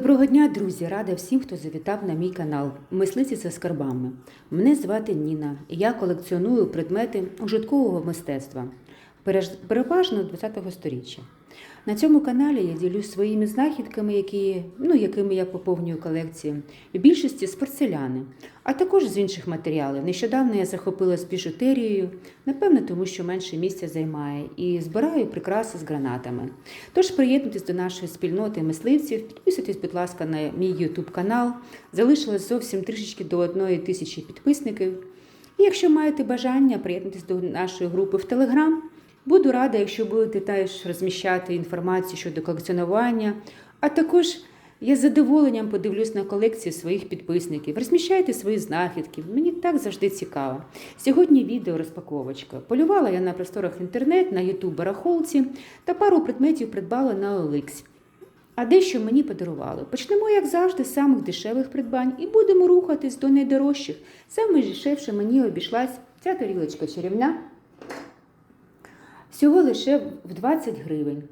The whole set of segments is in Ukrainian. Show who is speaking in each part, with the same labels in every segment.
Speaker 1: Доброго дня, друзі! Рада всім, хто завітав на мій канал Мислиці за скарбами. Мене звати Ніна, я колекціоную предмети ужиткового мистецтва, переважно 20-го сторіччя. На цьому каналі я ділюсь своїми знахідками, які, ну, якими я поповнюю колекції, в більшості з порцеляни, а також з інших матеріалів. Нещодавно я захопилась біжутерією, напевно, тому що менше місця займає, і збираю прикраси з гранатами. Тож приєднуйтесь до нашої спільноти мисливців, підписуйтесь, будь ласка, на мій YouTube канал. Залишилось зовсім трішечки до одної тисячі підписників. І якщо маєте бажання, приєднуйтесь до нашої групи в Telegram. Буду рада, якщо будете теж розміщати інформацію щодо колекціонування, а також я з задоволенням подивлюсь на колекції своїх підписників. Розміщайте свої знахідки. Мені так завжди цікаво. Сьогодні відео розпаковочка. Полювала я на просторах інтернет, на YouTube барахолці та пару предметів придбала на OLX. А дещо мені подарували. Почнемо, як завжди, з самих дешевих придбань і будемо рухатись до найдорожчих. Саме дешевше мені обійшлась ця тарілочка чарівна. Всього лише в 20 гривень.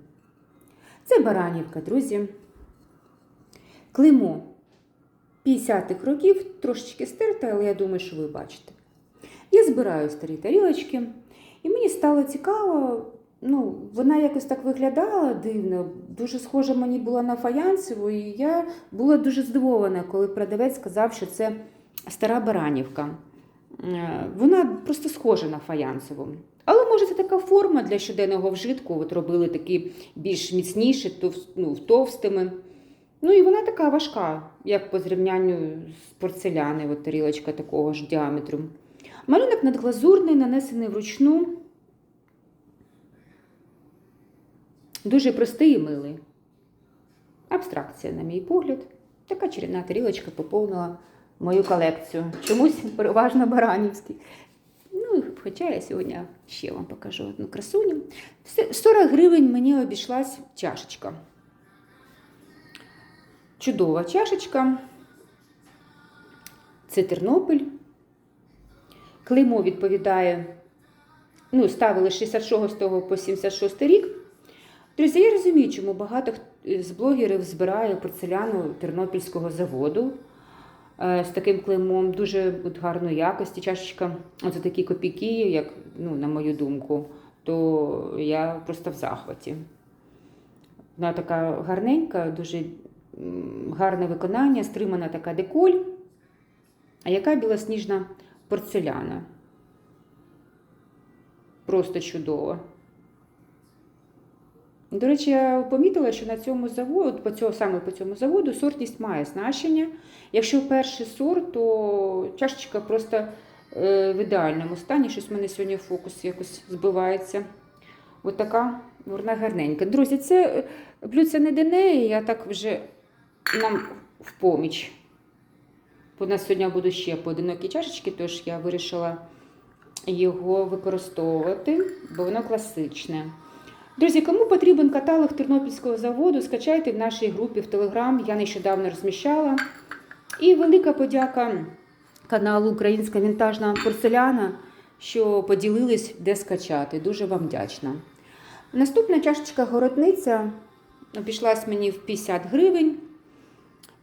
Speaker 1: Це баранівка, друзі. Клеймо 50-х років, трошечки стерте, але я думаю, що ви бачите. Я збираю старі тарілочки, і мені стало цікаво. Ну, вона якось так виглядала дивно, дуже схожа мені була на фаянсову, і я була дуже здивована, коли продавець сказав, що це стара баранівка. Е, Вона просто схожа на фаянсову. Але може це така форма для щоденного вжитку. От робили такі більш міцніші, тов, ну, товстими. Ну і вона така важка, як по зрівнянню з порцеляни, от тарілочка такого ж діаметру. Малюнок надглазурний, нанесений вручну. Дуже простий і милий. Абстракція, на мій погляд. Така чарівна тарілочка поповнила мою колекцію. Чомусь переважно баранівський. Хоча я сьогодні ще вам покажу одну красуню. 40 гривень мені обійшлась чашечка. Чудова чашечка. Це Тернопіль. Клеймо відповідає, ну, ставили з 66 по 76 рік. Друзі, я розумію, чому багато з блогерів збирає порцеляну Тернопільського заводу з таким клеймом дуже от гарної якості. Чашечка, оце такі копійки, як ну, на мою думку, то я просто в захваті. Вона така гарненька, дуже гарне виконання, стримана така деколь. А яка білосніжна порцеляна? Просто чудово. До речі, я помітила, що на цьому заводу, по цьому, саме по цьому заводу, сортність має значення. Якщо перший сорт, то чашечка просто е, в ідеальному стані. Щось в мене сьогодні фокус якось збивається. Ось така вона гарненька. Друзі, це е, блюдце не дене, я так вже нам в поміч. У нас сьогодні будуть ще поодинокі чашечки, тож я вирішила його використовувати, бо воно класичне. Друзі, кому потрібен каталог Тернопільського заводу, скачайте в нашій групі в Телеграм. Я нещодавно розміщала. І велика подяка каналу Українська вінтажна порцеляна, що поділились, де скачати. Дуже вам вдячна. Наступна чашечка городниця обійшлась мені в 50 гривень.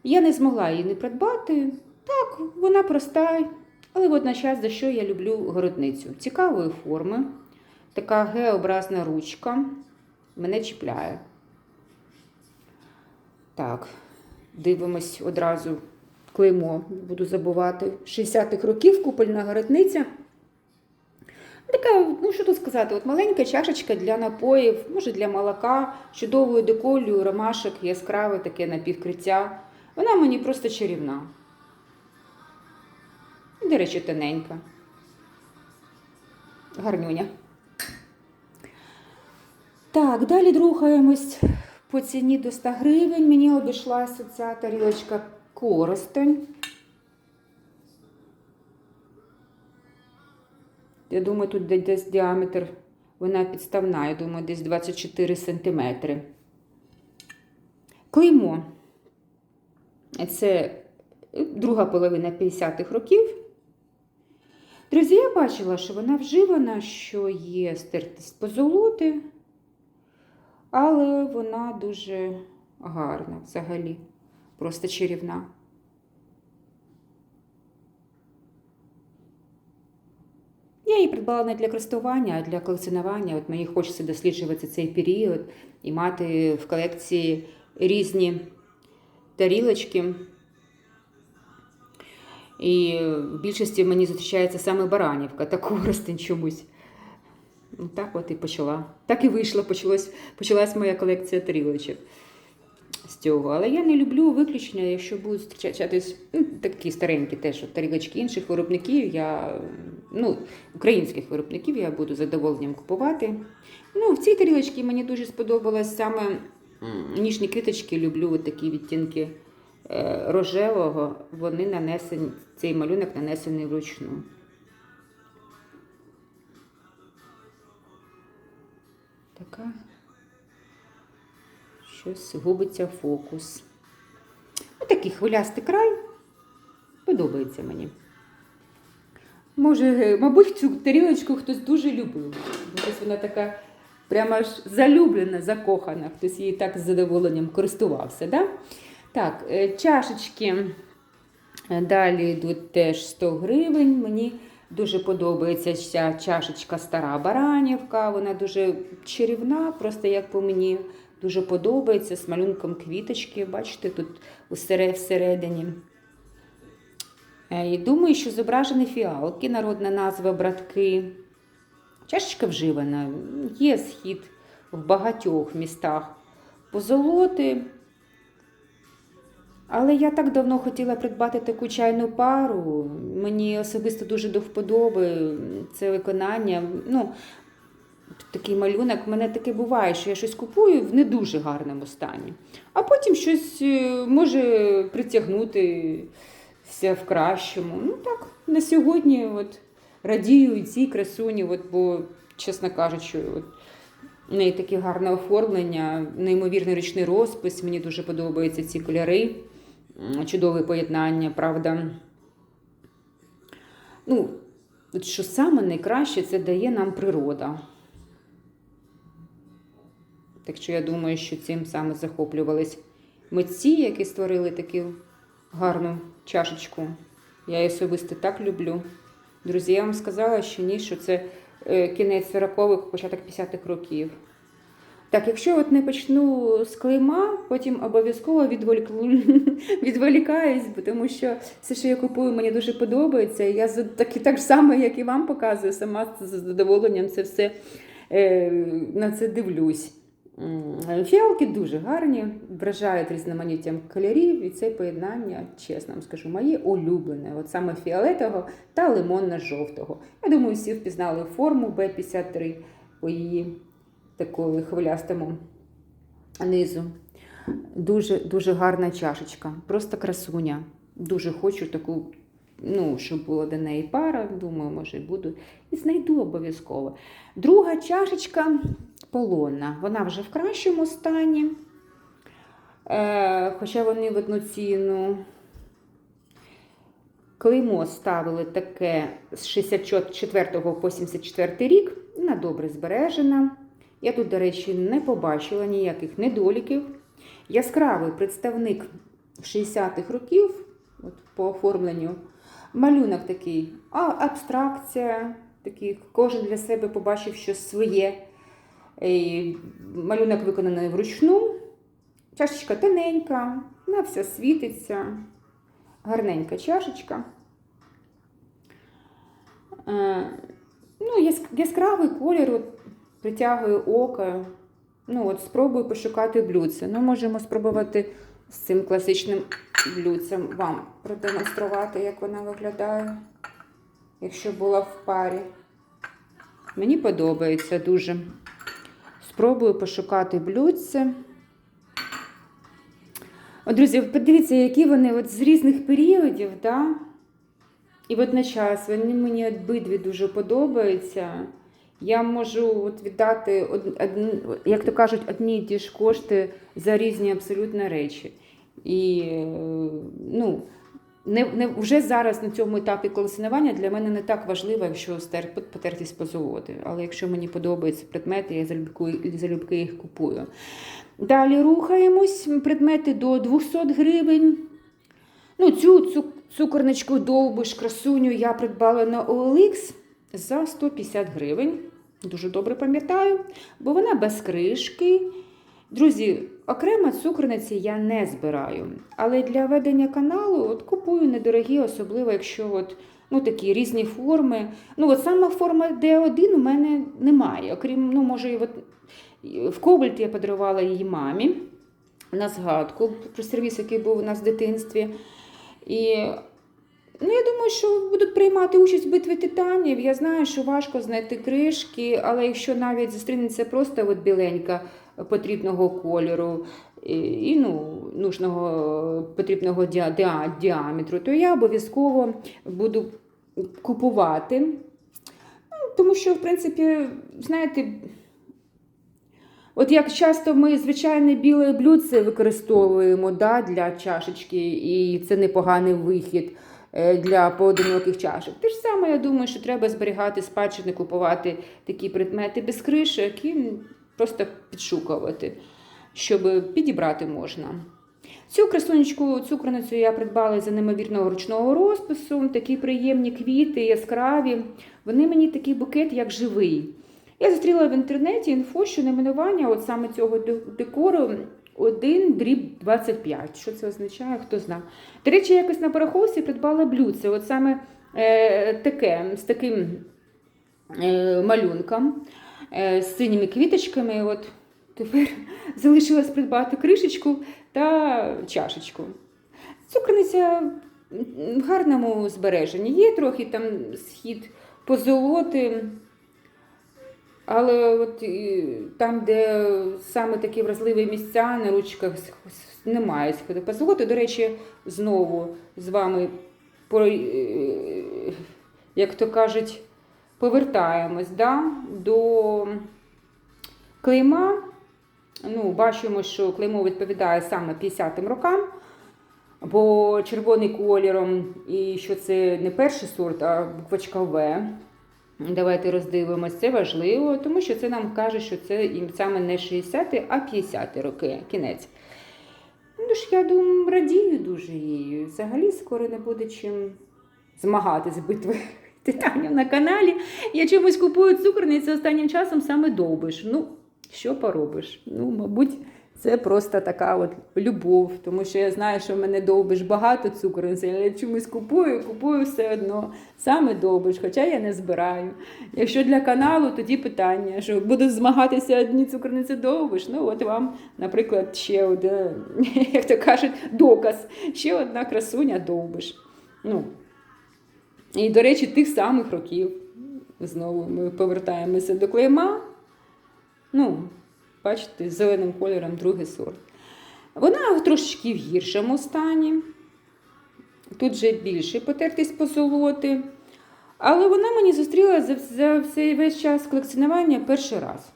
Speaker 1: Я не змогла її не придбати. Так, вона проста, але водночас за що я люблю городницю. Цікавої форми. Така Г-образна ручка мене чіпляє. Так, дивимось одразу клеймо, буду забувати. 60-х років купольна городниця. Така, ну що тут сказати, от маленька чашечка для напоїв, може для молока, чудовою деколью, ромашок, яскраве таке напівкриття. Вона мені просто чарівна. До речі, тоненька. Гарнюня. Так, далі рухаємось по ціні до 100 гривень. Мені обійшлася ця тарілочка коростень. Я думаю, тут десь діаметр, вона підставна, я думаю, десь 24 сантиметри. Клеймо. Це друга половина 50-х років. Друзі, я бачила, що вона вживана, що є стертість позолоти, але вона дуже гарна взагалі. Просто чарівна. Я її придбала не для користування, а для колекціонування. От мені хочеться досліджувати цей період і мати в колекції різні тарілочки. І в більшості мені зустрічається саме Баранівка та Коростень чомусь. Ну, так от і почала. Так і вийшло, почалось, почалась моя колекція тарілочок з цього. Але я не люблю виключення, якщо будуть зустрічатись ну, такі старенькі теж тарілочки інших виробників. Я, ну, українських виробників я буду задоволенням купувати. Ну, в цій тарілочці мені дуже сподобалось саме ніжні квіточки. Люблю такі відтінки е, рожевого. Вони нанесені, цей малюнок нанесений вручну. Така щось губиться фокус. Ось такий хвилястий край. Подобається мені. Може, мабуть, цю тарілочку хтось дуже любив. Бо щось вона така прямо аж залюблена, закохана. Хтось її так з задоволенням користувався. Да? Так, е, чашечки. Далі йдуть теж 100 гривень. Мені дуже подобається ця чашечка стара Баранівка. Вона дуже чарівна, просто як по мені дуже подобається з малюнком квіточки. Бачите, тут всередині. Е, І думаю, що зображені фіалки, народна назва братки. Чашечка вживана, є схід в багатьох містах. Позолоти. Але я так давно хотіла придбати таку чайну пару. Мені особисто дуже до вподоби це виконання. Ну, такий малюнок. У мене таке буває, що я щось купую в не дуже гарному стані. А потім щось е, може притягнутися в кращому. Ну так, на сьогодні от, радію і цій красуні, от, бо, чесно кажучи, от, в неї таке гарне оформлення, неймовірний ручний розпис. Мені дуже подобаються ці кольори. Чудове поєднання, правда. Ну, от що саме найкраще це дає нам природа. Так що я думаю, що цим саме захоплювались митці, які створили таку гарну чашечку. Я її особисто так люблю. Друзі, я вам сказала, що ні, що це е, кінець 40-х, початок 50-х років. Так, якщо от не почну з клейма, потім обов'язково відволікаюсь, тому що все, що я купую, мені дуже подобається. Я так, так само, як і вам показую, сама з задоволенням це все е, на це дивлюсь. Фіалки дуже гарні, вражають різноманіттям кольорів, і це поєднання, чесно вам скажу, моє улюблене. От саме фіолетового та лимонно-жовтого. Я думаю, всі впізнали форму Б-53 по її такою хвилястому низу. Дуже, дуже гарна чашечка, просто красуня. Дуже хочу таку, ну, щоб була до неї пара. Думаю, може, і буду. І знайду обов'язково. Друга чашечка полонна. Вона вже в кращому стані. Е, хоча вони в одну ціну. Клеймо ставили таке з 64 по 74 рік. Вона добре збережена. Я тут, до речі, не побачила ніяких недоліків. Яскравий представник 60-х років от по оформленню. Малюнок такий, а абстракція, такий, кожен для себе побачив щось своє. Малюнок виконаний вручну. Чашечка тоненька, вона вся світиться. Гарненька чашечка. Е, Ну, яс- яскравий колір от, притягує око. Ну, от спробую пошукати блюдце. Ну, можемо спробувати з цим класичним блюдцем вам продемонструвати, як вона виглядає, якщо була в парі. Мені подобається дуже. Спробую пошукати блюдце. От, друзі, подивіться, які вони от з різних періодів, да? і водночас вони мені обидві дуже подобаються. Я можу от віддати, як то кажуть, одні ті ж кошти за різні абсолютно речі. І е, ну, не, не, вже зараз на цьому етапі колекціонування для мене не так важливо, якщо стер, потертість позолоти. Але якщо мені подобаються предмети, я залюбки, залюбки їх купую. Далі рухаємось. Предмети до 200 гривень. Ну, цю цукорничку довбиш, красуню я придбала на OLX за 150 гривень. Дуже добре пам'ятаю, бо вона без кришки. Друзі, окремо цукорниці я не збираю. Але для ведення каналу от купую недорогі, особливо якщо от, ну, такі різні форми. Ну, от сама форма D1 у мене немає. Окрім, ну, може, от, в Кобальт я подарувала її мамі на згадку про сервіс, який був у нас в дитинстві. І ну, я думаю, що будуть приймати участь в битві титанів. Я знаю, що важко знайти кришки, але якщо навіть зустрінеться просто от біленька потрібного кольору і, і ну, нужного потрібного діа, діа, діаметру, то я обов'язково буду купувати. Ну, тому що, в принципі, знаєте, От як часто ми звичайне біле блюдце використовуємо да, для чашечки, і це непоганий вихід для поодиноких чашок. Те ж саме, я думаю, що треба зберігати спадщини, купувати такі предмети без кришок і просто підшукувати, щоб підібрати можна. Цю красунечку цукорницю я придбала за неймовірного ручного розпису, такі приємні квіти, яскраві. Вони мені такий букет, як живий. Я зустріла в інтернеті інфо, що найменування от саме цього декору 1 дріб 25. Що це означає, хто знає. До речі, якось на пораховці придбала блюдце. От саме е, таке, з таким е, малюнком, е, з синіми квіточками. От Тепер залишилось придбати кришечку та чашечку. Цукрниця в гарному збереженні. Є трохи там схід позолоти. Але от там, де саме такі вразливі місця на ручках немає сходу позолоти. До речі, знову з вами, як то кажуть, повертаємось да, до клейма. Ну, Бачимо, що клеймо відповідає саме 50-м рокам, бо червоний кольором, і що це не перший сорт, а буквочка В. Давайте роздивимося, це важливо, тому що це нам каже, що це саме не 60-ті, а 50-ті роки, кінець. Ну ж, я думаю, радію дуже її. Взагалі скоро не буде чим змагати з битвою титанів на каналі. Я чомусь купую цукорниці останнім часом саме довбиш. Ну, що поробиш? Ну, мабуть. Це просто така от любов, тому що я знаю, що в мене довбиш багато цукорниці, але я чомусь купую, купую все одно. Саме довбиш, хоча я не збираю. Якщо для каналу, тоді питання, що будуть змагатися одні цукорниці довбиш. Ну, от вам, наприклад, ще один, як то кажуть, доказ. Ще одна красуня довбиш. Ну, І, до речі, тих самих років. Знову ми повертаємося до клейма. Ну, Бачите, зеленим кольором другий сорт. Вона трошечки в гіршому стані. Тут вже більше потертість позолоти. Але вона мені зустріла за, за цей весь час колекціонування перший раз.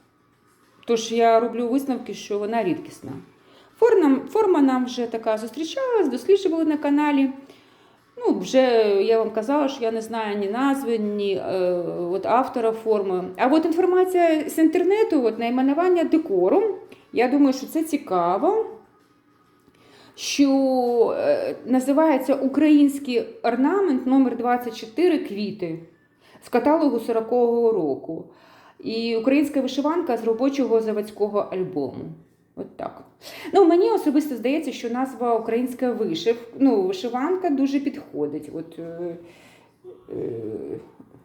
Speaker 1: Тож я роблю висновки, що вона рідкісна. Форма, форма нам вже така зустрічалась, досліджували на каналі. Ну, вже я вам казала, що я не знаю ні назви, ні е, от автора форми. А от інформація з інтернету, от найменування декору, я думаю, що це цікаво. Що е, називається Український орнамент номер 24 квіти з каталогу 40-го року. І українська вишиванка з робочого заводського альбому. От так. Ну, Мені особисто здається, що назва українська вишив, ну, вишиванка дуже підходить. От, е, е,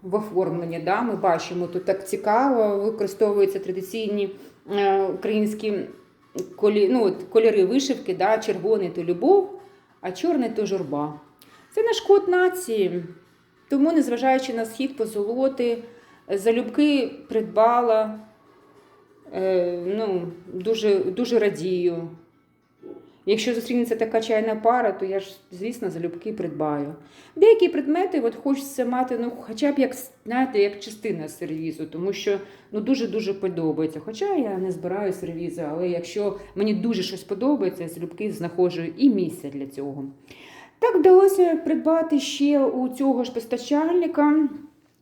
Speaker 1: В оформленні да, ми бачимо, тут так цікаво, використовуються традиційні е, українські колі, ну, от, кольори вишивки, да, червоний то любов, а чорний то журба. Це наш код нації. Тому, незважаючи на схід позолоти, залюбки придбала. Е, ну, дуже, дуже радію. Якщо зустрінеться така чайна пара, то я ж, звісно, залюбки придбаю. Деякі предмети от хочеться мати, ну, хоча б як знаєте, як частина сервізу, тому що ну, дуже-дуже подобається. Хоча я не збираю сервізи, але якщо мені дуже щось подобається, я залюбки знаходжу і місце для цього. Так вдалося придбати ще у цього ж постачальника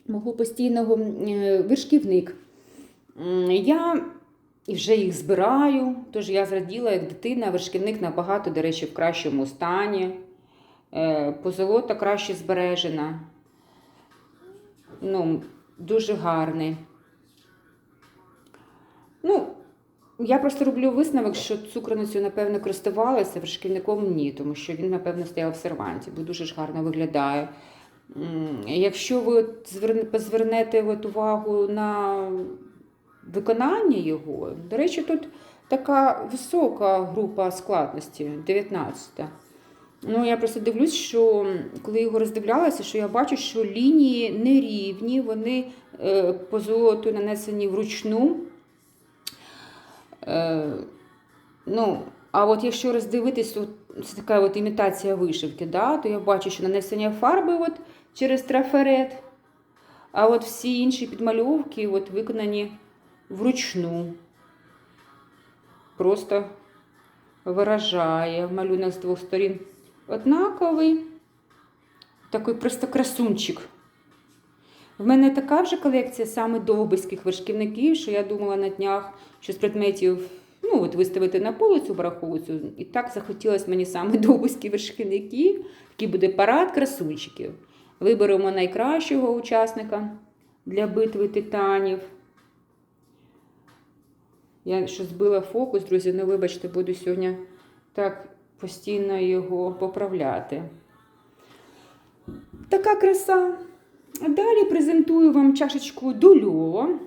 Speaker 1: мого постійного е, вершківник. Я і вже їх збираю, тож я зраділа, як дитина, вершківник набагато, до речі, в кращому стані. Е, Позолота краще збережена. Ну, дуже гарний. Ну, я просто роблю висновок, що цукроницю, напевно, користувалася, вершківником ні, тому що він, напевно, стояв в серванті, бо дуже ж гарно виглядає. Якщо ви звернете увагу на виконання його, до речі, тут така висока група складності, 19. Ну, я просто дивлюсь, що коли його роздивлялася, що я бачу, що лінії нерівні, вони е, по золоту нанесені вручну. Е, ну, а от якщо роздивитись, от, це така от імітація вишивки, да, то я бачу, що нанесення фарби от, через трафарет, а от всі інші підмальовки от, виконані вручну. Просто виражає малюнок з двох сторін однаковий, такий просто красунчик. В мене така вже колекція саме довбиських вершківників, що я думала на днях, що з предметів ну, от виставити на полицю барахолицю. І так захотілося мені саме довбиські вершківники. Такий буде парад красунчиків. Виберемо найкращого учасника для битви титанів. Я що збила фокус, друзі, ну вибачте, буду сьогодні так постійно його поправляти. Така краса. Далі презентую вам чашечку дольова.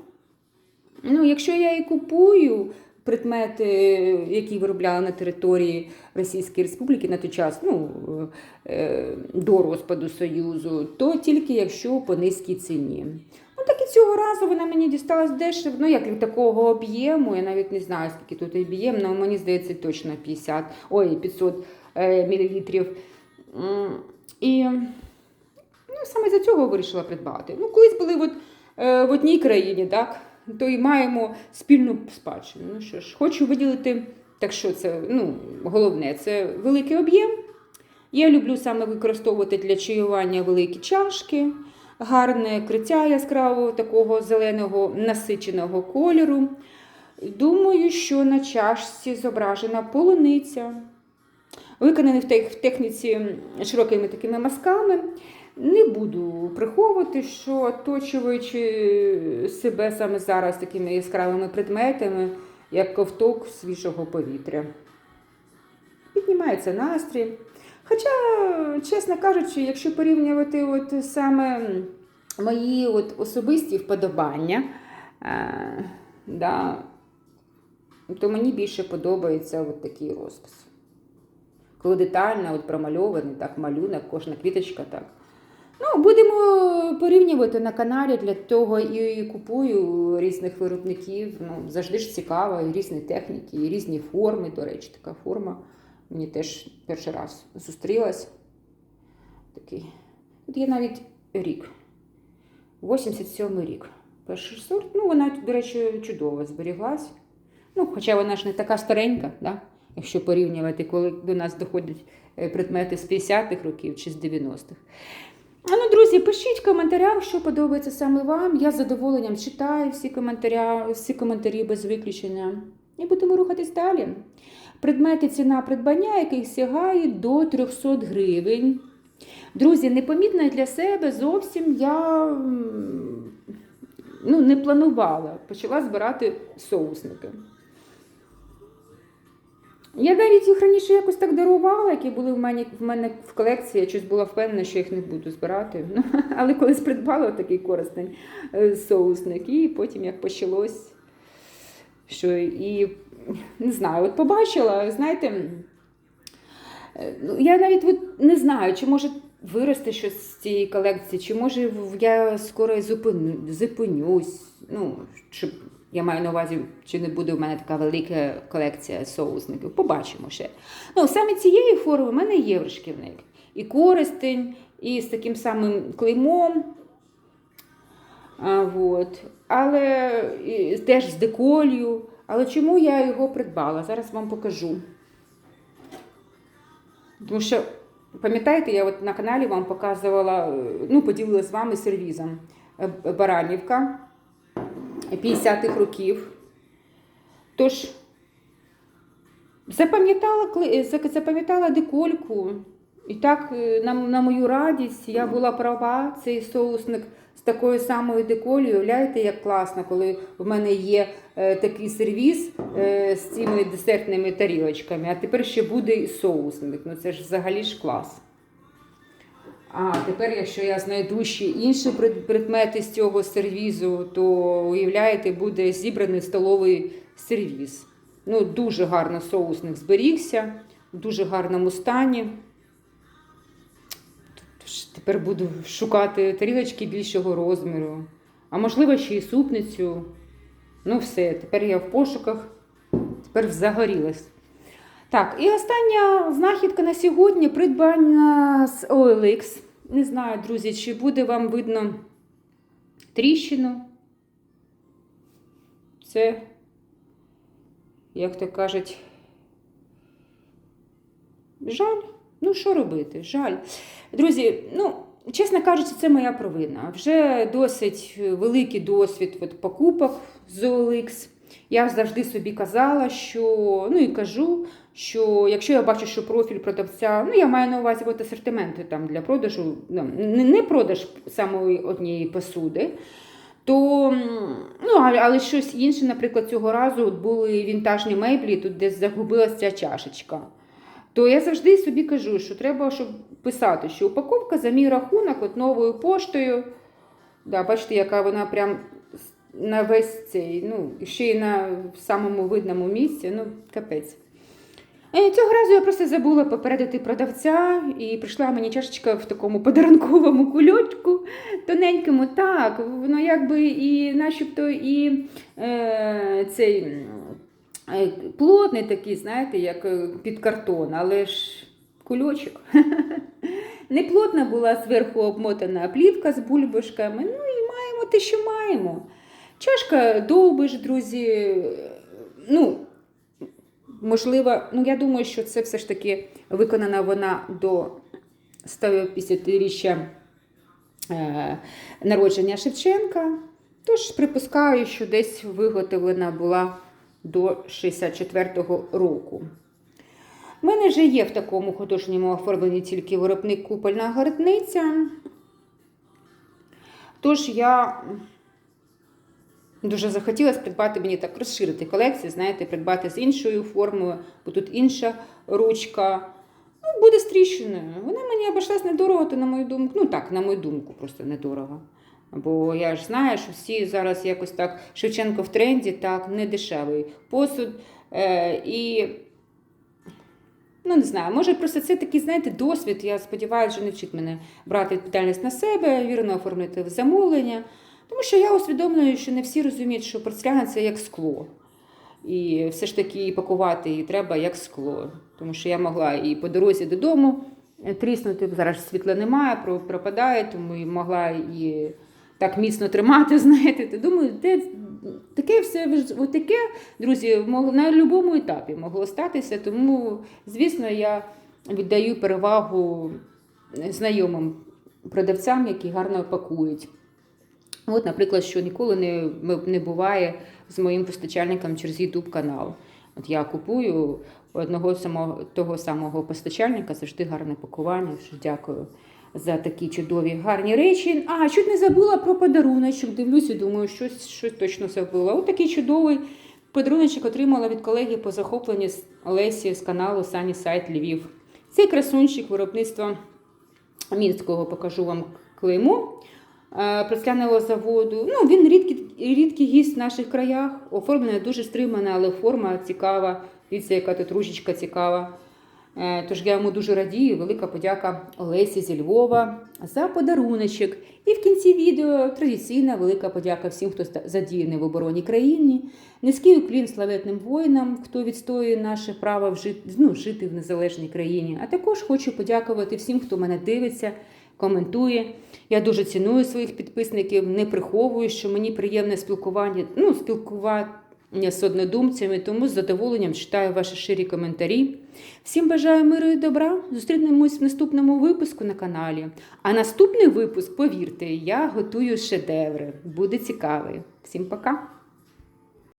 Speaker 1: Ну, якщо я і купую предмети, які виробляли на території Російської Республіки на той час, ну, е, до розпаду Союзу, то тільки якщо по низькій ціні. Ну, так і цього разу вона мені дісталась дешево, ну, як від такого об'єму, я навіть не знаю, скільки тут об'єм, але мені здається, точно 50, ой, 500 е, мілілітрів. І Ну, саме за цього вирішила придбати. Ну, колись були от, е, в одній країні, так, то і маємо спільну спадщину. Ну що ж, хочу виділити, так що це ну, головне, це великий об'єм. Я люблю саме використовувати для чаювання великі чашки, гарне криття яскравого такого зеленого насиченого кольору. Думаю, що на чашці зображена полуниця, виконаний в техніці широкими такими мазками. Не буду приховувати, що оточуючи себе саме зараз такими яскравими предметами, як ковток свіжого повітря. Піднімається настрій. Хоча, чесно кажучи, якщо порівнювати от саме мої от особисті вподобання, е, да, то мені більше подобається от такий розпис. Коли детально от промальований так, малюнок, кожна квіточка так. Ну, будемо порівнювати на каналі, для того і купую різних виробників. Ну, завжди ж цікаво, і різні техніки, і різні форми. До речі, така форма. Мені теж перший раз зустрілась. Такий. Тут є навіть рік. 87 рік. Перший сорт. Ну, вона, до речі, чудово зберіглась. Ну, хоча вона ж не така старенька, да? якщо порівнювати, коли до нас доходять е, предмети з 50-х років чи з 90-х. А ну, друзі, пишіть в коментарях, що подобається саме вам. Я з задоволенням читаю всі коментарі, всі коментарі без виключення. І будемо рухатись далі. Предмети ціна придбання, яких сягає до 300 гривень. Друзі, непомітно для себе зовсім я ну, не планувала. Почала збирати соусники. Я навіть їх раніше якось так дарувала, які були в мене, в мене в колекції. Я щось була впевнена, що їх не буду збирати. Ну, але колись придбала такий корисний е, соусник, і потім як почалось, що і не знаю, от побачила, знаєте, е, ну, я навіть от не знаю, чи може вирости щось з цієї колекції, чи може я скоро і зупиню, зупинюсь. Ну, щоб я маю на увазі, чи не буде в мене така велика колекція соусників. Побачимо ще. Ну, саме цієї форми в мене є вершківник. І користень, і з таким самим клеймом. А, вот. Але теж з деколью. Але чому я його придбала? Зараз вам покажу. Тому що пам'ятаєте, я от на каналі вам показувала, е, ну, поділилася з вами сервізом. Е, Баранівка 50-х років. Тож, запам'ятала, е, запам'ятала декольку. І так, е, на, на мою радість, я була права, цей соусник з такою самою деколью. Уявляєте, як класно, коли в мене є е, такий сервіс е, з цими десертними тарілочками, а тепер ще буде і соусник. Ну це ж взагалі ж клас. А тепер, якщо я знайду ще інші предмети з цього сервізу, то уявляєте, буде зібраний столовий сервіз. Ну, дуже гарно соусник зберігся, в дуже гарному стані. Тепер буду шукати тарілочки більшого розміру, а можливо ще й супницю. Ну, все, тепер я в пошуках, тепер загорілась. Так, і остання знахідка на сьогодні придбання з OLX. Не знаю, друзі, чи буде вам видно тріщину. Це, як то кажуть, жаль. Ну, що робити? Жаль. Друзі, ну, чесно кажучи, це моя провина. Вже досить великий досвід от, покупок з OLX. Я завжди собі казала, що ну і кажу, що якщо я бачу, що профіль продавця, ну я маю на увазі от асортименти там для продажу, ну, не продаж самої однієї посуди. То, ну, але щось інше, наприклад, цього разу от були вінтажні меблі, тут десь загубилася ця чашечка. То я завжди собі кажу, що треба щоб писати, що упаковка за мій рахунок от новою поштою. Да, бачите, яка вона прям на весь цей, ну, ще й на самому видному місці, ну, капець. Е, Цього разу я просто забула попередити продавця, і прийшла мені чашечка в такому подарунковому кульочку тоненькому. Так, воно якби і начебто і е, цей плотний такий, знаєте, як е, під картон, але ж кульочок. Не плотна була зверху обмотана плівка з бульбашками. Ну і маємо те, що маємо. Чашка довбиш, друзі. Ну, можливо, ну я думаю, що це все ж таки виконана вона до 150-річчя е, народження Шевченка. Тож припускаю, що десь виготовлена була до 64-го року. У мене вже є в такому художньому оформленні тільки виробник купольна городниця. Тож я дуже захотілося придбати мені так розширити колекцію, знаєте, придбати з іншою формою, бо тут інша ручка. Ну, буде з тріщиною. Вона мені обійшлась недорого, то на мою думку. Ну так, на мою думку, просто недорого. Бо я ж знаю, що всі зараз якось так Шевченко в тренді, так, не дешевий посуд. Е, і Ну, не знаю, може просто це такий, знаєте, досвід. Я сподіваюся, що не вчить мене брати відповідальність на себе, вірно оформити замовлення. Тому що я усвідомлюю, що не всі розуміють, що порцелян це як скло. І все ж таки пакувати її треба як скло. Тому що я могла і по дорозі додому тріснути, зараз світла немає, пропадає, тому і могла і так міцно тримати, знаєте. То думаю, де таке все таке, друзі, на будь-якому етапі могло статися. Тому, звісно, я віддаю перевагу знайомим продавцям, які гарно пакують. От, наприклад, що ніколи не, не буває з моїм постачальником через YouTube канал. От я купую одного самого того самого постачальника завжди гарне пакування. Дякую за такі чудові гарні речі. А, чуть не забула про подаруночок. Дивлюся, думаю, щось, щось точно забула. От такий чудовий подаруночок отримала від колеги по захопленню з Олесі з каналу Сані Сайт Львів. Цей красунчик виробництва мінського покажу вам клеймо е, пресляного заводу. Ну, він рідкий, рідкий гість в наших краях. Оформлена дуже стримана, але форма цікава. Дивіться, яка тут ручечка цікава. Е, Тож я йому дуже радію. Велика подяка Олесі зі Львова за подаруночок. І в кінці відео традиційна велика подяка всім, хто задіяний в обороні країни. Низький уклін славетним воїнам, хто відстоює наше право вжити, ну, жити в незалежній країні. А також хочу подякувати всім, хто мене дивиться, коментує. Я дуже ціную своїх підписників, не приховую, що мені приємне спілкування. Ну, спілкувати з однодумцями, тому з задоволенням читаю ваші ширі коментарі. Всім бажаю миру і добра. Зустрінемось в наступному випуску на каналі. А наступний випуск, повірте, я готую шедеври. Буде цікавий. Всім пока!